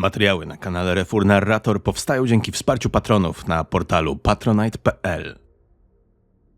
Materiały na kanale Refur Narrator powstają dzięki wsparciu patronów na portalu patronite.pl.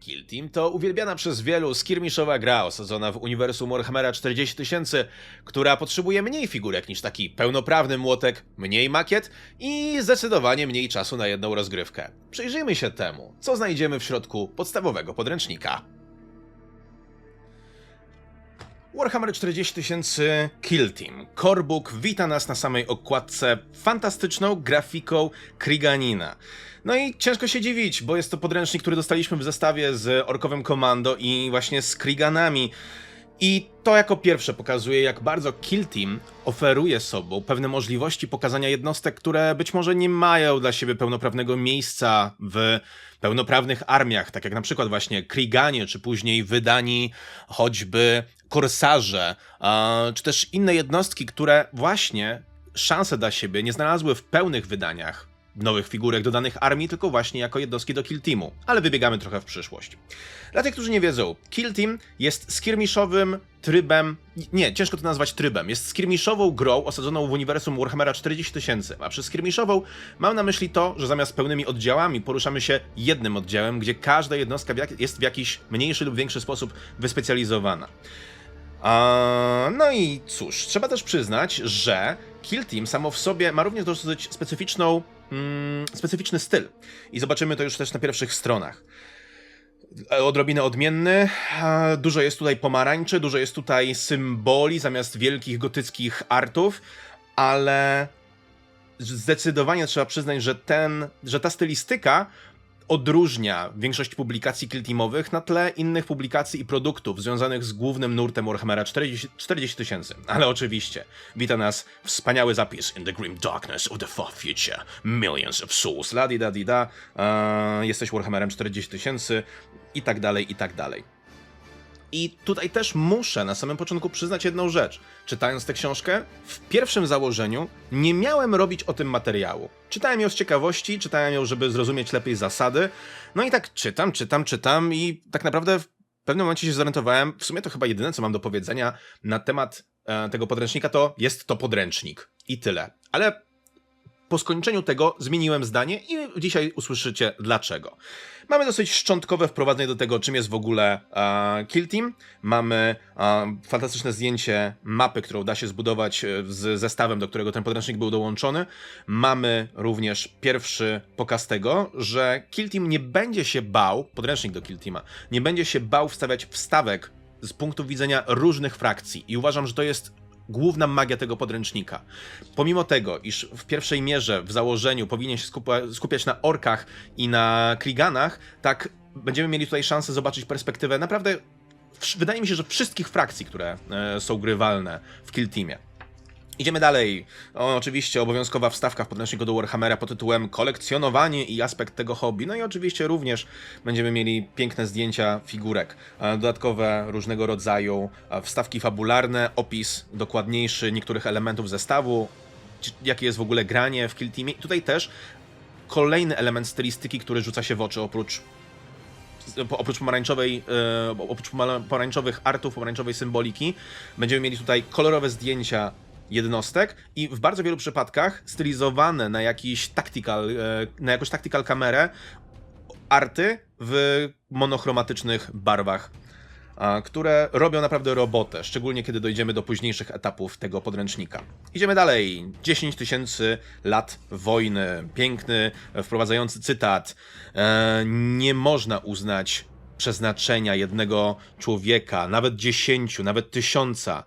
Kill Team to uwielbiana przez wielu skirmiszowa gra osadzona w uniwersum Warhammera 40 tysięcy, która potrzebuje mniej figurek niż taki pełnoprawny młotek, mniej makiet i zdecydowanie mniej czasu na jedną rozgrywkę. Przyjrzyjmy się temu, co znajdziemy w środku podstawowego podręcznika. Warhammer 40 tysięcy Kill Team. Korbook wita nas na samej okładce fantastyczną grafiką Kriganina. No i ciężko się dziwić, bo jest to podręcznik, który dostaliśmy w zestawie z Orkowym Komando i właśnie z Kriganami. I to jako pierwsze pokazuje, jak bardzo Kill Team oferuje sobą pewne możliwości pokazania jednostek, które być może nie mają dla siebie pełnoprawnego miejsca w pełnoprawnych armiach, tak jak na przykład właśnie Kriganie, czy później wydani choćby Korsarze, czy też inne jednostki, które właśnie szanse dla siebie nie znalazły w pełnych wydaniach nowych figurek dodanych armii, tylko właśnie jako jednostki do Kill Teamu. Ale wybiegamy trochę w przyszłość. Dla tych, którzy nie wiedzą, Kill Team jest skirmishowym trybem, nie, ciężko to nazwać trybem, jest skirmishową grą osadzoną w uniwersum Warhammera 40 tysięcy, a przez skirmishową mam na myśli to, że zamiast pełnymi oddziałami poruszamy się jednym oddziałem, gdzie każda jednostka jest w jakiś mniejszy lub większy sposób wyspecjalizowana. No i cóż, trzeba też przyznać, że Kill Team samo w sobie ma również dosyć specyficzną, mm, specyficzny styl. I zobaczymy to już też na pierwszych stronach. Odrobinę odmienny, dużo jest tutaj pomarańczy, dużo jest tutaj symboli zamiast wielkich gotyckich artów, ale zdecydowanie trzeba przyznać, że, ten, że ta stylistyka odróżnia większość publikacji Killteamowych na tle innych publikacji i produktów związanych z głównym nurtem Warhammera 40 40 tysięcy. Ale oczywiście, wita nas wspaniały zapis In the grim darkness of the far future, millions of souls, la di da di da, eee, jesteś Warhammerem 40 tysięcy i tak dalej, i tak dalej. I tutaj też muszę na samym początku przyznać jedną rzecz. Czytając tę książkę, w pierwszym założeniu nie miałem robić o tym materiału. Czytałem ją z ciekawości, czytałem ją, żeby zrozumieć lepiej zasady. No i tak czytam, czytam, czytam i tak naprawdę w pewnym momencie się zorientowałem, w sumie to chyba jedyne, co mam do powiedzenia na temat e, tego podręcznika, to jest to podręcznik. I tyle. Ale po skończeniu tego zmieniłem zdanie i dzisiaj usłyszycie dlaczego. Mamy dosyć szczątkowe wprowadzenie do tego, czym jest w ogóle e, Kill Team. Mamy e, fantastyczne zdjęcie mapy, którą da się zbudować e, z zestawem, do którego ten podręcznik był dołączony. Mamy również pierwszy pokaz tego, że Kill Team nie będzie się bał, podręcznik do Kill Teama, nie będzie się bał wstawiać wstawek z punktu widzenia różnych frakcji. I uważam, że to jest główna magia tego podręcznika. Pomimo tego, iż w pierwszej mierze, w założeniu powinien się skupiać na orkach i na kriganach, tak będziemy mieli tutaj szansę zobaczyć perspektywę naprawdę, wydaje mi się, że wszystkich frakcji, które e, są grywalne w Kill Teamie. Idziemy dalej. O, oczywiście obowiązkowa wstawka w podręczniku do Warhammera pod tytułem Kolekcjonowanie i aspekt tego hobby. No i oczywiście również będziemy mieli piękne zdjęcia figurek, e, dodatkowe różnego rodzaju e, wstawki fabularne, opis dokładniejszy niektórych elementów zestawu, jakie jest w ogóle granie w Kill Teamie. Tutaj też kolejny element stylistyki, który rzuca się w oczy oprócz oprócz pomarańczowej, e, oprócz pomara- pomarańczowych artów, pomarańczowej symboliki, będziemy mieli tutaj kolorowe zdjęcia jednostek i w bardzo wielu przypadkach stylizowane na jakiś tactical, e, na jakąś tactical kamerę arty w monochromatycznych barwach, które robią naprawdę robotę, szczególnie kiedy dojdziemy do późniejszych etapów tego podręcznika. Idziemy dalej. 10 tysięcy lat wojny. Piękny, e, wprowadzający cytat. E, nie można uznać przeznaczenia jednego człowieka, nawet dziesięciu, nawet tysiąca.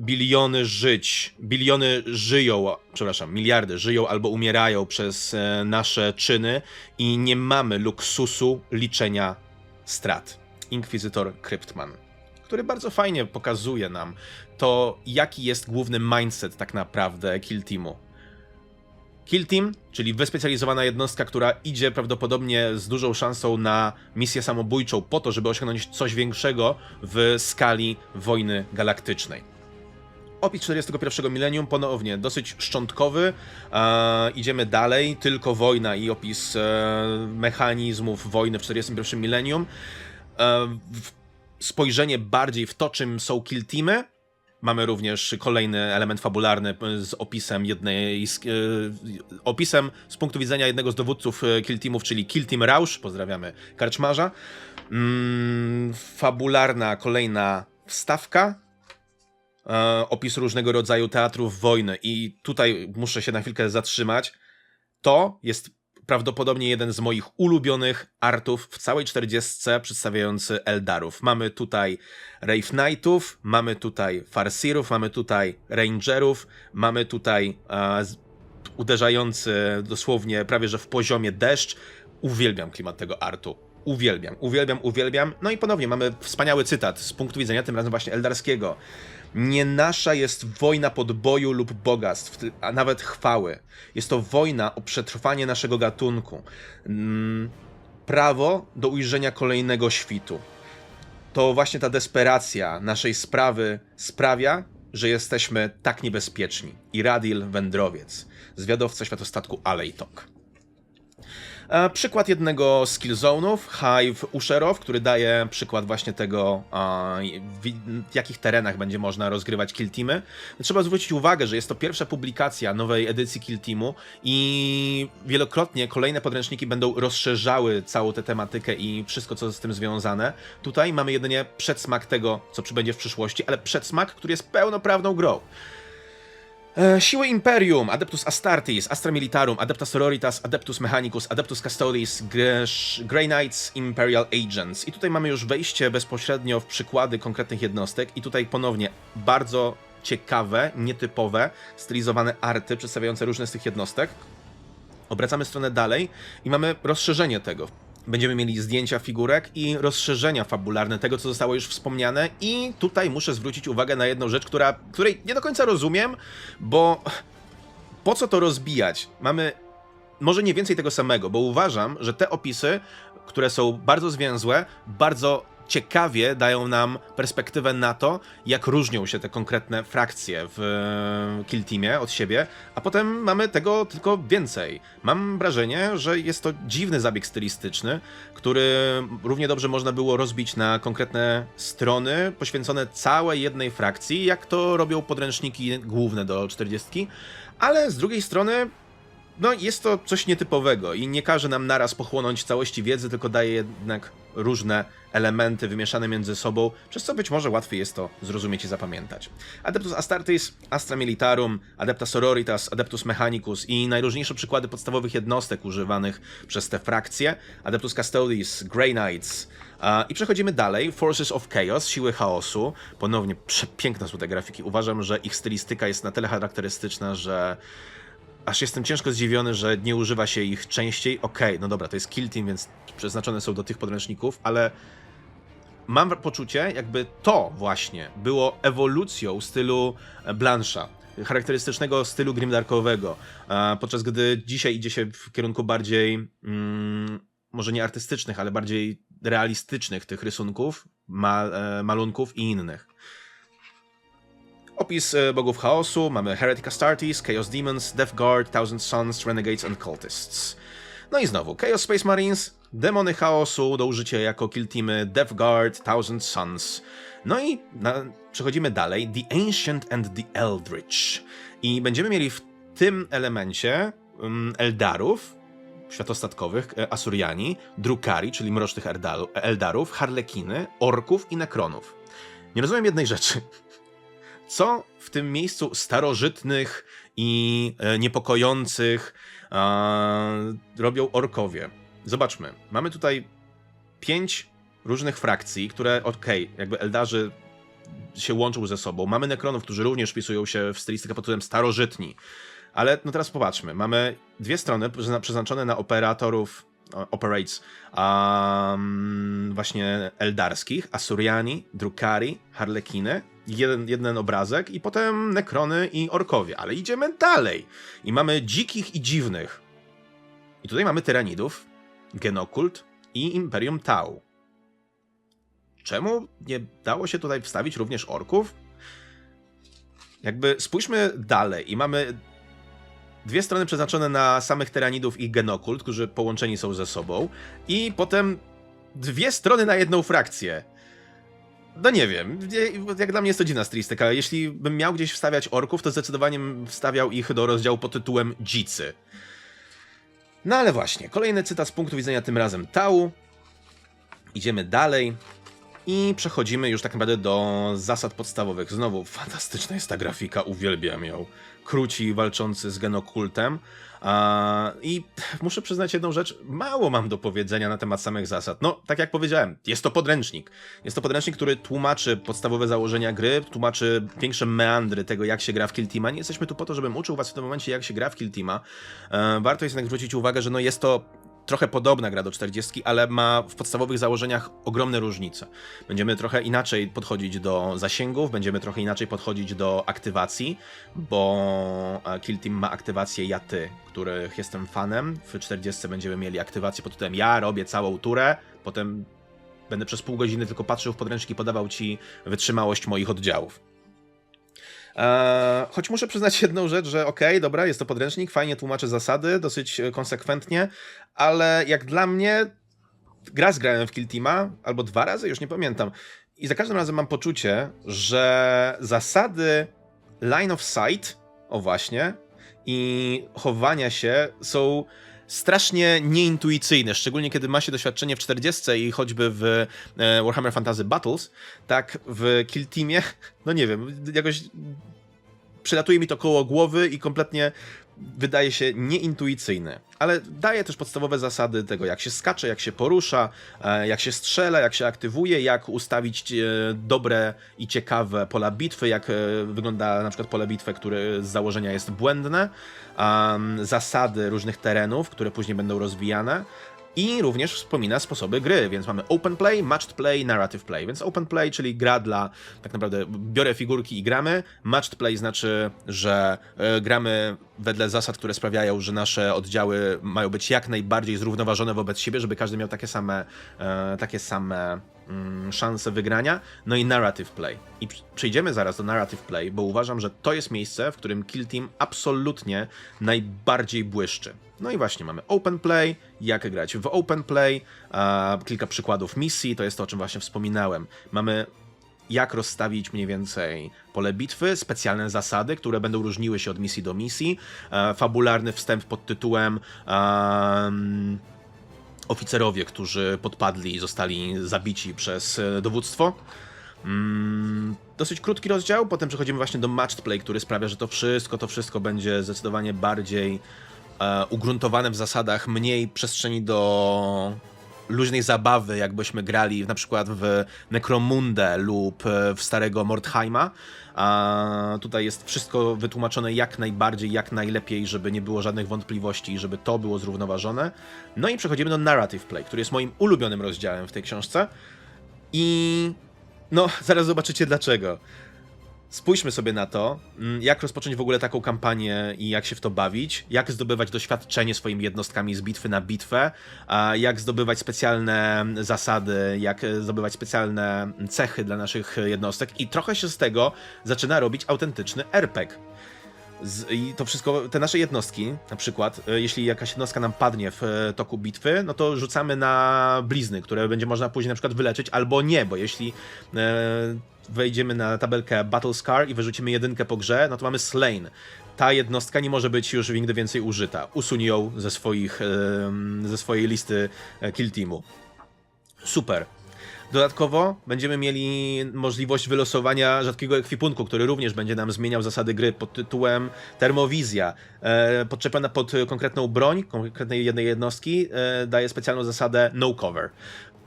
Biliony żyć, biliony żyją, przepraszam, miliardy żyją albo umierają przez e, nasze czyny i nie mamy luksusu liczenia strat. Inkwizytor Kryptman, który bardzo fajnie pokazuje nam to, jaki jest główny mindset tak naprawdę Kill Teamu. Kill Team, czyli wyspecjalizowana jednostka, która idzie prawdopodobnie z dużą szansą na misję samobójczą po to, żeby osiągnąć coś większego w skali wojny galaktycznej. Opis 41 milenium ponownie dosyć szczątkowy. E, idziemy dalej, tylko wojna i opis e, mechanizmów wojny w 41 milenium. E, spojrzenie bardziej w to, czym są kill teamy, Mamy również kolejny element fabularny e, z opisem jednej z, e, opisem z punktu widzenia jednego z dowódców e, Kill Teamów, czyli Kill Team Rausch. Pozdrawiamy Karczmarza. Mm, fabularna kolejna wstawka. E, opis różnego rodzaju teatrów wojny. I tutaj muszę się na chwilkę zatrzymać. To jest prawdopodobnie jeden z moich ulubionych artów w całej 40 przedstawiający Eldarów. Mamy tutaj Rave Knightów, mamy tutaj Farsirów, mamy tutaj Rangerów, mamy tutaj e, uderzający dosłownie prawie że w poziomie deszcz. Uwielbiam klimat tego artu. Uwielbiam, uwielbiam, uwielbiam. No i ponownie mamy wspaniały cytat z punktu widzenia tym razem właśnie Eldarskiego. Nie nasza jest wojna podboju lub bogactw, a nawet chwały. Jest to wojna o przetrwanie naszego gatunku. Mm, prawo do ujrzenia kolejnego świtu. To właśnie ta desperacja naszej sprawy sprawia, że jesteśmy tak niebezpieczni. Iradil Wędrowiec, zwiadowca światostatku Alejtok. E, Przykład jednego z killzone'ów, Hive Usherow, który daje przykład właśnie tego, w jakich terenach będzie można rozgrywać kill teamy. Trzeba zwrócić uwagę, że jest to pierwsza publikacja nowej edycji kill teamu i wielokrotnie kolejne podręczniki będą rozszerzały całą tę tematykę i wszystko, co z tym związane. Tutaj mamy jedynie przedsmak tego, co przybędzie w przyszłości, ale przedsmak, który jest pełnoprawną grą. E, Siły Imperium, Adeptus Astartes, Astra Militarum, Adeptus Sororitas, Adeptus Mechanicus, Adeptus Gre- Grey Knights, Imperial Agents. I tutaj mamy już wejście bezpośrednio w przykłady konkretnych jednostek i tutaj ponownie bardzo ciekawe, nietypowe, stylizowane arty przedstawiające różne z tych jednostek. Obracamy stronę dalej i mamy rozszerzenie tego. Będziemy mieli zdjęcia figurek i rozszerzenia fabularne tego, co zostało już wspomniane. I tutaj muszę zwrócić uwagę na jedną rzecz, która, której nie do końca rozumiem, bo po co to rozbijać? Mamy może nie więcej tego samego, bo uważam, że te opisy, które są bardzo zwięzłe, bardzo ciekawie dają nam perspektywę na to, jak różnią się te konkretne frakcje w Kill Teamie od siebie, a potem mamy tego tylko więcej. Mam wrażenie, że jest to dziwny zabieg stylistyczny, który równie dobrze można było rozbić na konkretne strony poświęcone całej jednej frakcji, jak to robią podręczniki główne do 40, ale z drugiej strony no, jest to coś nietypowego i nie każe nam naraz pochłonąć całości wiedzy, tylko daje jednak różne elementy wymieszane między sobą, przez co być może łatwiej jest to zrozumieć i zapamiętać. Adeptus Astartes, Astra Militarum, Adepta Sororitas, Adeptus Mechanicus i najróżniejsze przykłady podstawowych jednostek używanych przez te frakcje, Adeptus Custodes, Grey Knights, I przechodzimy dalej. Forces of Chaos, siły chaosu. Ponownie przepiękne są te grafiki. Uważam, że ich stylistyka jest na tyle charakterystyczna, że aż jestem ciężko zdziwiony, że nie używa się ich częściej. Okej, no dobra, to jest Kill Team, więc przeznaczone są do tych podręczników, ale mam poczucie, jakby to właśnie było ewolucją stylu Blansza, charakterystycznego stylu grimdarkowego, e, podczas gdy dzisiaj idzie się w kierunku bardziej, mm, może nie artystycznych, ale bardziej realistycznych tych rysunków, ma, e, malunków i innych. Opis e, bogów chaosu, mamy Heretic Astartes, Chaos Demons, Death Guard, Thousand Sons, Renegades and Cultists. No i znowu, Chaos Space Marines, demony chaosu do użycia jako kill teamy, Death Guard, Thousand Sons. No i na, przechodzimy dalej, The Ancient and the Eldritch. I będziemy mieli w tym elemencie um, Eldarów, światostatkowych, e, Asuriani, Drukari, czyli mrocznych Eldarów, Harlekiny, Orków i Nekronów. Nie rozumiem jednej rzeczy. Co w tym miejscu starożytnych i e, niepokojących robią orkowie? Zobaczmy. Mamy tutaj pięć różnych frakcji, które, okej, jakby Eldarzy się łączą ze sobą. Mamy Nekronów, którzy również wpisują się w stylistykę pod tytułem starożytni. Ale no teraz popatrzmy. Mamy dwie strony przezna- przeznaczone na operatorów, operates, um, właśnie eldarskich, Asuriani, Drukari, Harlekiny, jeden, jeden obrazek i potem Nekrony i Orkowie. Ale idziemy dalej. I mamy dzikich i dziwnych. I tutaj mamy Tyranidów, Genokult i Imperium Tau. Czemu nie dało się tutaj wstawić również orków? Jakby spójrzmy dalej i mamy dwie strony przeznaczone na samych Tyranidów i Genokult, którzy połączeni są ze sobą, i potem dwie strony na jedną frakcję. no nie wiem, jak dla mnie jest to dziwna stylistyka. Jeśli bym miał gdzieś wstawiać orków, to zdecydowanie wstawiał ich do rozdziału pod tytułem Dzicy. No ale właśnie, kolejny cytat z punktu widzenia tym razem Tau. Idziemy dalej i przechodzimy już tak naprawdę do zasad podstawowych. Znowu, fantastyczna jest ta grafika, uwielbiam ją. Kruci walczący z genokultem. I muszę przyznać jedną rzecz, mało mam do powiedzenia na temat samych zasad. No, tak jak powiedziałem, jest to podręcznik. Jest to podręcznik, który tłumaczy podstawowe założenia gry, tłumaczy większe meandry tego, jak się gra w Kill Teama. Nie jesteśmy tu po to, żebym uczył was w tym momencie, jak się gra w Kill Teama. E, warto jest jednak zwrócić uwagę, że no jest to trochę podobna gra do 40, ale ma w podstawowych założeniach ogromne różnice. Będziemy trochę inaczej podchodzić do zasięgów, będziemy trochę inaczej podchodzić do aktywacji, bo e, Kill Team ma aktywację ja ty, których jestem fanem. W 40 będziemy mieli aktywację pod tytułem ja robię całą turę, potem będę przez pół godziny tylko patrzył w podręcznik i podawał ci wytrzymałość moich oddziałów. Eee, choć muszę przyznać jedną rzecz, że okej, dobra, jest to podręcznik, fajnie tłumaczy zasady, dosyć e, konsekwentnie, ale jak dla mnie raz grałem w Kill Teama, albo dwa razy, już nie pamiętam. I za każdym razem mam poczucie, że zasady line of sight, o właśnie, i chowania się są strasznie nieintuicyjne, szczególnie kiedy ma się doświadczenie w 40 i choćby w e, Warhammer Fantasy Battles, tak w Kill Teamie, no nie wiem, jakoś przylatuje mi to koło głowy i kompletnie wydaje się nieintuicyjny. Ale daje też podstawowe zasady tego, jak się skacze, jak się porusza, e, jak się strzela, jak się aktywuje, jak ustawić e, dobre i ciekawe pola bitwy, jak e, wygląda na przykład pole bitwy, które z założenia jest błędne, zasady różnych terenów, które później będą rozwijane. I również wspomina sposoby gry, więc mamy open play, matched play, narrative play. Więc open play, czyli gra dla, tak naprawdę biorę figurki i gramy. Matched play znaczy, że e, gramy wedle zasad, które sprawiają, że nasze oddziały mają być jak najbardziej zrównoważone wobec siebie, żeby każdy miał takie same, e, takie same mm, szanse wygrania. No i narrative play. I pr- przejdziemy zaraz do narrative play, bo uważam, że to jest miejsce, w którym Kill Team absolutnie najbardziej błyszczy. No i właśnie mamy open play, jak grać w open play, a, kilka przykładów misji, to jest to, o czym właśnie wspominałem. Mamy jak rozstawić mniej więcej pole bitwy, specjalne zasady, które będą różniły się od misji do misji, e, fabularny wstęp pod tytułem em, oficerowie, którzy podpadli i zostali zabici przez e, dowództwo. Mm, dosyć krótki rozdział, potem przechodzimy właśnie do matched play, który sprawia, że to wszystko, to wszystko będzie zdecydowanie bardziej e, ugruntowane w zasadach, mniej przestrzeni do luźnej zabawy, jakbyśmy grali na przykład w Necromundę lub e, w starego Mordheima. A tutaj jest wszystko wytłumaczone jak najbardziej, jak najlepiej, żeby nie było żadnych wątpliwości i żeby to było zrównoważone. No i przechodzimy do Narrative Play, który jest moim ulubionym rozdziałem w tej książce. I no, zaraz zobaczycie dlaczego. Spójrzmy sobie na to, mm, jak rozpocząć w ogóle taką kampanię i jak się w to bawić, jak zdobywać doświadczenie swoimi jednostkami z bitwy na bitwę, jak zdobywać specjalne zasady, jak e, zdobywać specjalne cechy dla naszych jednostek i trochę się z tego zaczyna robić autentyczny RPG. Z, I to wszystko, te nasze jednostki, na przykład, e, jeśli jakaś jednostka nam padnie w e, toku bitwy, no to rzucamy na blizny, które będzie można później na przykład wyleczyć, albo nie, bo jeśli e, wejdziemy na tabelkę Battle Scar i wyrzucimy jedynkę po grze, no to mamy Slain. Ta jednostka nie może być już nigdy więcej użyta. Usuń ją ze, swoich, ze swojej listy e, kill teamu. Super. Dodatkowo będziemy mieli możliwość wylosowania rzadkiego ekwipunku, który również będzie nam zmieniał zasady gry pod tytułem Termowizja. E, podczepiona pod konkretną broń, konkretnej jednej jednostki, e, daje specjalną zasadę no cover.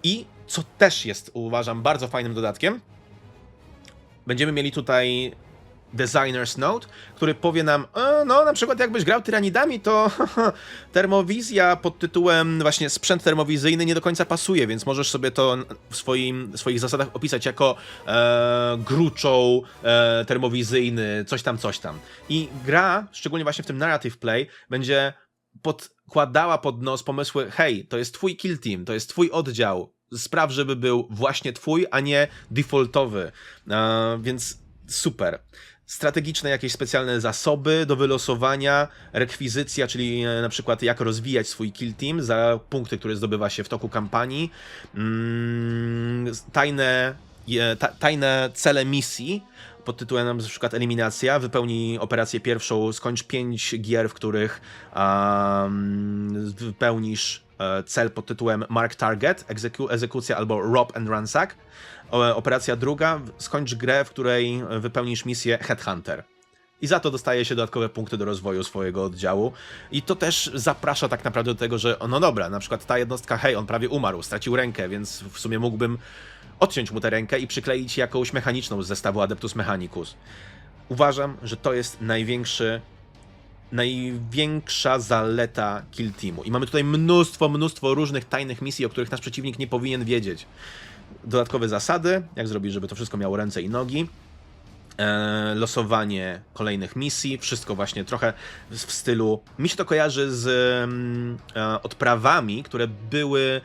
I co też jest, uważam, bardzo fajnym dodatkiem, będziemy mieli tutaj Designer's Note, który powie nam, e, no na przykład jakbyś grał tyranidami, to termowizja pod tytułem właśnie sprzęt termowizyjny nie do końca pasuje, więc możesz sobie to w swoim, swoich zasadach opisać jako e, gruczoł e, termowizyjny, coś tam, coś tam. I gra, szczególnie właśnie w tym narrative play, będzie podkładała pod nos pomysły, hej, to jest twój kill team, to jest twój oddział, spraw, żeby był właśnie twój, a nie defaultowy. E, więc super. Strategiczne jakieś specjalne zasoby do wylosowania, rekwizycja, czyli e, na przykład jak rozwijać swój kill team za punkty, które zdobywa się w toku kampanii, mm, tajne tajne cele misji pod tytułem na przykład eliminacja, wypełnij operację pierwszą, skończ pięć gier, w których um, wypełnisz e, cel pod tytułem Mark Target, egzeku, egzekucja albo Rob and Ransack. Operacja druga, skończ grę, w której wypełnisz misję Headhunter. I za to dostaje się dodatkowe punkty do rozwoju swojego oddziału. I to też zaprasza tak naprawdę do tego, że no dobra, na przykład ta jednostka, hej, on prawie umarł, stracił rękę, więc w sumie mógłbym odciąć mu tę rękę i przykleić jakąś mechaniczną z zestawu Adeptus Mechanicus. Uważam, że to jest największy największa zaleta Kill Teamu. I mamy tutaj mnóstwo, mnóstwo różnych tajnych misji, o których nasz przeciwnik nie powinien wiedzieć. Dodatkowe zasady, jak zrobić, żeby to wszystko miało ręce i nogi e, losowanie kolejnych misji, wszystko właśnie trochę w, stylu. Mi się to kojarzy z mm, e, odprawami, które były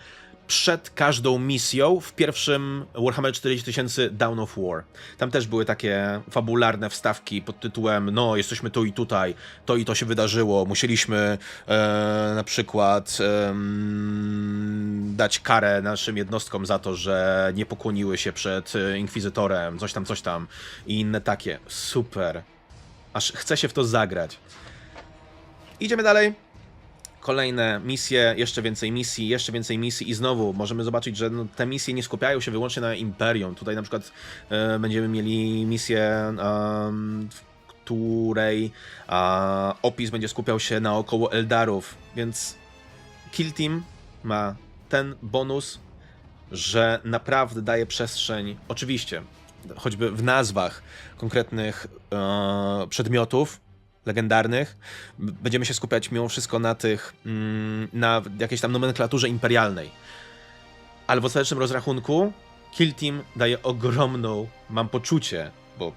przed każdą misją w pierwszym Warhammer 40 tysięcy Down of War. Tam też były takie fabularne wstawki pod tytułem no, jesteśmy tu i tutaj, to i to się wydarzyło, musieliśmy e, na przykład em, dać karę naszym jednostkom za to, że nie pokłoniły się przed e, Inkwizytorem, coś tam, coś tam i inne takie. Super. Aż chce się w to zagrać. Idziemy dalej kolejne misje, jeszcze więcej misji, jeszcze więcej misji i znowu możemy zobaczyć, że no, te misje nie skupiają się wyłącznie na Imperium. Tutaj na przykład e, będziemy mieli misję, em, w której a, opis będzie skupiał się naokoło Eldarów, więc Kill Team ma ten bonus, że naprawdę daje przestrzeń, oczywiście, choćby w nazwach konkretnych e, przedmiotów, legendarnych. Będziemy się skupiać mimo wszystko na tych, mm, na jakiejś tam nomenklaturze imperialnej. Ale w ostatecznym rozrachunku Kill Team daje ogromną, mam poczucie, bo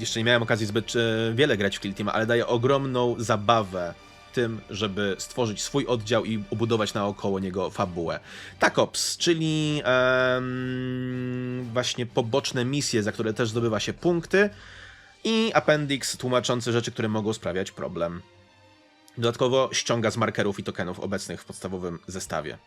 jeszcze nie miałem okazji zbyt e, wiele grać w Kill Team, ale daje ogromną zabawę tym, żeby stworzyć swój oddział i obudować naokoło niego fabułę. TACOPS, czyli em, właśnie poboczne misje, za które też zdobywa się punkty i appendix tłumaczący rzeczy, które mogą sprawiać problem. Dodatkowo ściąga z markerów i tokenów obecnych w podstawowym zestawie.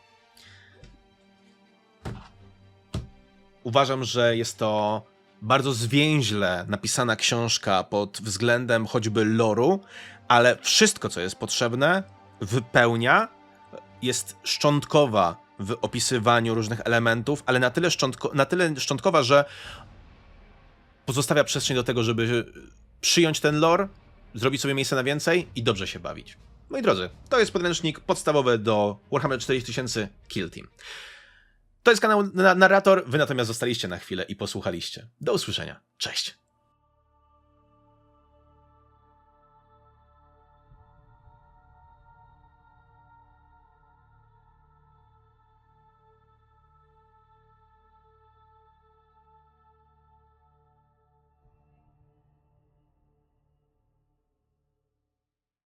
Uważam, że jest to bardzo zwięźle napisana książka pod względem choćby loru, ale wszystko, co jest potrzebne, wypełnia. Jest szczątkowa w opisywaniu różnych elementów, ale na tyle, szczątko, na tyle szczątkowa, że pozostawia przestrzeń do tego, żeby przyjąć ten lore, zrobić sobie miejsce na więcej i dobrze się bawić. Moi drodzy, to jest podręcznik podstawowy do Warhammer 40 000 Kill Team. To jest kanał na- Narrator, wy natomiast zostaliście na chwilę i posłuchaliście. Do usłyszenia. Cześć.